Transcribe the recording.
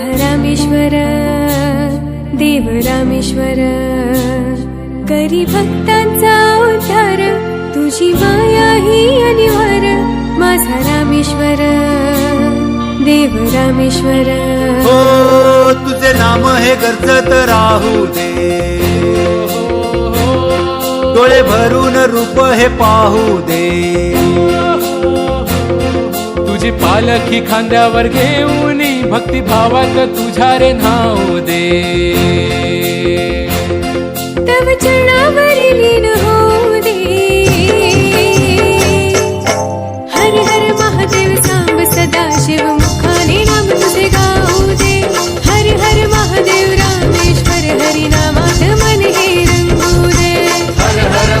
रामेश्वर देव रामेश्वर करी भक्तांचा उद्धार तुझी माया ही अनिवार माझा रामेश्वर देव रामेश्वर. हो तुझे नाम हे गरजत राहू दे. डोळे भरून रूप हे पाहू दे. तुझी पालखी खांद्यावर घेऊन भक्ती भावात तुझ्या रे नाव दे. तव चरणावरी लीन महादेव सांग सदा नाम दे. हर हर हरि नामात मन हे रंगू दे. हर हर